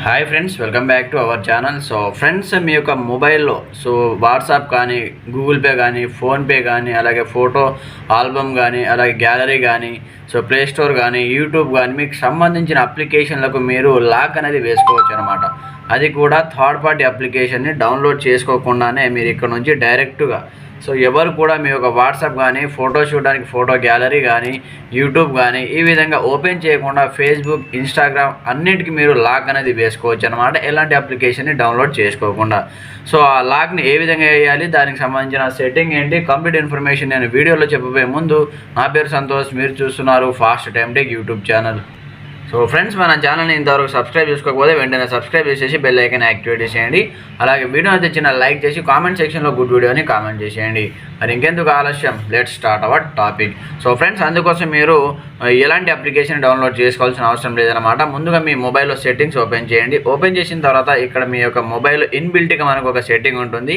Hi friends welcome back to our channel so friends మీ యొక్క మొబైల్లో so WhatsApp కానీ Google Pay కానీ PhonePe కానీ అలాగే ఫోటో ఆల్బమ్ కానీ అలాగే గ్యాలరీ కానీ సో ప్లే స్టోర్ కానీ యూట్యూబ్ కానీ మీకు సంబంధించిన అప్లికేషన్లకు మీరు లాక్ అనేది వేసుకోవచ్చు అనమాట అది కూడా థర్డ్ పార్టీ అప్లికేషన్ని డౌన్లోడ్ చేసుకోకుండానే మీరు ఇక్కడ నుంచి డైరెక్ట్గా సో ఎవరు కూడా మీ యొక్క వాట్సాప్ కానీ ఫోటో చూడడానికి ఫోటో గ్యాలరీ కానీ యూట్యూబ్ కానీ ఈ విధంగా ఓపెన్ చేయకుండా ఫేస్బుక్ ఇన్స్టాగ్రామ్ అన్నిటికీ మీరు లాక్ అనేది వేసుకోవచ్చు అనమాట ఎలాంటి అప్లికేషన్ని డౌన్లోడ్ చేసుకోకుండా. సో ఆ లాక్ని ఏ విధంగా వేయాలి దానికి సంబంధించిన సెట్టింగ్ ఏంటి కంప్లీట్ ఇన్ఫర్మేషన్ నేను వీడియోలో చెప్పబోయే ముందు నా పేరు సంతోష్ మీరు చూస్తున్నారు fast time take YouTube channel. So friends మన ఛానల్ని ఇంతవరకు సబ్స్క్రైబ్ చేసుకోకపోతే వెంటనే సబ్స్క్రైబ్ చేసేసి బెల్ ఐకన్ యాక్టివేట్ చేసేయండి. అలాగే వీడియో అయితే చిన్న లైక్ చేసి కామెంట్ సెక్షన్లో గుడ్ వీడియోని కామెంట్ చేసేయండి. మరి ఇంకెందుకు ఆలస్యం? Let start our topic so friends అందుకోసం మీరు ఎలాంటి అప్లికేషన్ డౌన్లోడ్ చేసుకోవాల్సిన అవసరం లేదనమాట ముందుగా మీ మొబైల్లో సెట్టింగ్స్ ఓపెన్ చేయండి. ఓపెన్ చేసిన తర్వాత ఇక్కడ మీ యొక్క మొబైల్ ఇన్బిల్ట్గా మనకు ఒక సెట్టింగ్ ఉంటుంది.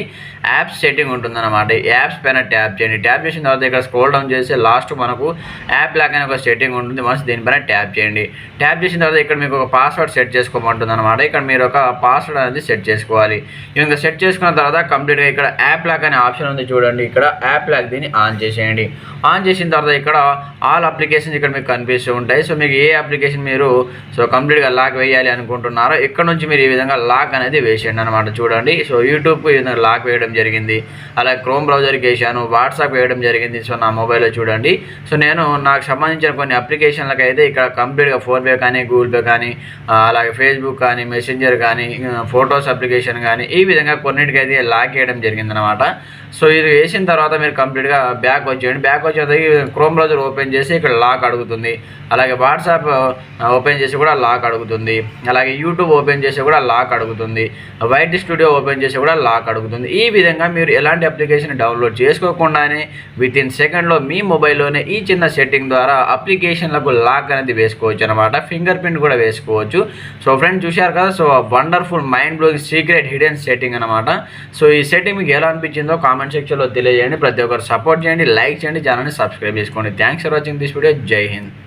యాప్స్ సెట్టింగ్ ఉంటుంది అనమాట ఈ యాప్స్ పైన ట్యాప్ చేయండి. ట్యాప్ చేసిన తర్వాత ఇక్కడ స్క్రోల్ డౌన్ చేస్తే లాస్ట్ మనకు యాప్ లాగానే ఒక సెట్టింగ్ ఉంటుంది. మనసు దీనిపైన ట్యాప్ చేయండి. ట్యాప్ చేసిన తర్వాత ఇక్కడ మీకు ఒక పాస్వర్డ్ సెట్ చేసుకోమంటుంది అనమాట ఇక్కడ మీరు ఒక పాస్వర్డ్ అనేది సెట్ చేసుకోవాలి. ఇంకా సెట్ చేసుకున్న తర్వాత కంప్లీట్గా ఇక్కడ యాప్ లాక్ అనే ఆప్షన్ ఉంది చూడండి. ఇక్కడ యాప్ లాక్ దీన్ని ఆన్ చేసేయండి. ఆన్ చేసిన తర్వాత ఇక్కడ ఆల్ అప్లికేషన్స్ ఇక్కడ మీకు కనిపిస్తూ ఉంటాయి. సో మీకు ఏ అప్లికేషన్ మీరు సో కంప్లీట్గా లాక్ వేయాలి అనుకుంటున్నారో ఇక్కడ నుంచి మీరు ఈ విధంగా లాక్ అనేది వేసేయండి అనమాట చూడండి. సో యూట్యూబ్కి ఈ విధంగా లాక్ వేయడం జరిగింది. అలాగే క్రోమ్ బ్రౌజర్కి వేసాను. వాట్సాప్ వేయడం జరిగింది. సో నా మొబైల్లో చూడండి. సో నేను నాకు సంబంధించిన కొన్ని అప్లికేషన్లకు అయితే ఇక్కడ కంప్లీట్గా ఫోన్ వాట్సాప్లో కానీ గూగుల్ పే కానీ అలాగే ఫేస్బుక్ కానీ మెసెంజర్ కానీ ఫొటోస్ అప్లికేషన్ కానీ ఈ విధంగా కొన్నిటికైతే లాక్ వేయడం జరిగిందనమాట సో ఇది వేసిన తర్వాత మీరు కంప్లీట్గా బ్యాక్ వచ్చేయండి బ్యాక్ వచ్చేది క్రోమ్ బ్రౌజర్ ఓపెన్ చేసి ఇక్కడ లాక్ అడుగుతుంది. అలాగే వాట్సాప్ ఓపెన్ చేసి కూడా లాక్ అడుగుతుంది. అలాగే యూట్యూబ్ ఓపెన్ చేసి కూడా లాక్ అడుగుతుంది. వైట్ స్టూడియో ఓపెన్ చేసి కూడా లాక్ అడుగుతుంది. ఈ విధంగా మీరు ఎలాంటి అప్లికేషన్ డౌన్లోడ్ చేసుకోకుండానే విత్ ఇన్ సెకండ్లో మీ మొబైల్లోనే ఈ చిన్న సెట్టింగ్ ద్వారా అప్లికేషన్లకు లాక్ అనేది వేసుకోవచ్చు అనమాట. ఫింగర్ ప్రింట్ కూడా వేసుకోవచ్చు. సో ఫ్రెండ్ చూశారు కదా? So wonderful mind blowing secret hidden setting అనమాట. సో ఈ సెట్టింగ్ మీకు ఎలా అనిపించిందో కామెంట్ సెక్షన్లో తెలియజేయండి. ప్రతి ఒక్కరు సపోర్ట్ చేయండి లైక్ చేయండి ఛానల్ని సబ్స్క్రైబ్ చేసుకోండి. Thanks for watching this video Jai Hind